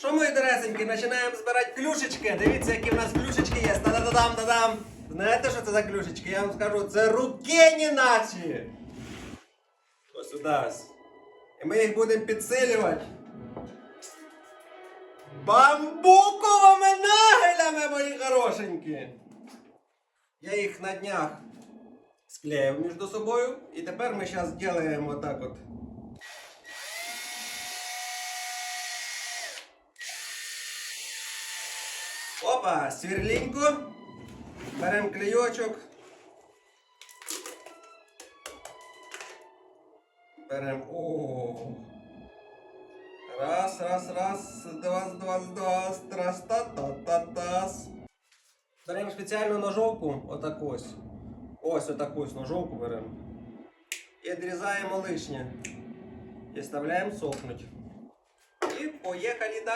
Що, мої доресенькі, починаємо збирати клюшечки. Дивіться, які в нас клюшечки є. Та-да-да-дам, та-дам. Знаєте, що це за клюшечки? Я вам скажу, це рукені наші. Ось сюди. І ми їх будемо підсилювати. Бамбуковими нагелями, мої хорошенькі. Я їх на днях склеїв між собою. І тепер ми зараз зробимо так от. Опа, сверлінько. Беремо клейочок. Беремо. О. Раз, раз, раз, два, два, два, раз, та та та тас. Беремо спеціальну ножовку, отаку ось. Ось отаку ось ножовку беремо. І відрізаємо лишнє. І вставляємо сохнуть. І поїхали далі.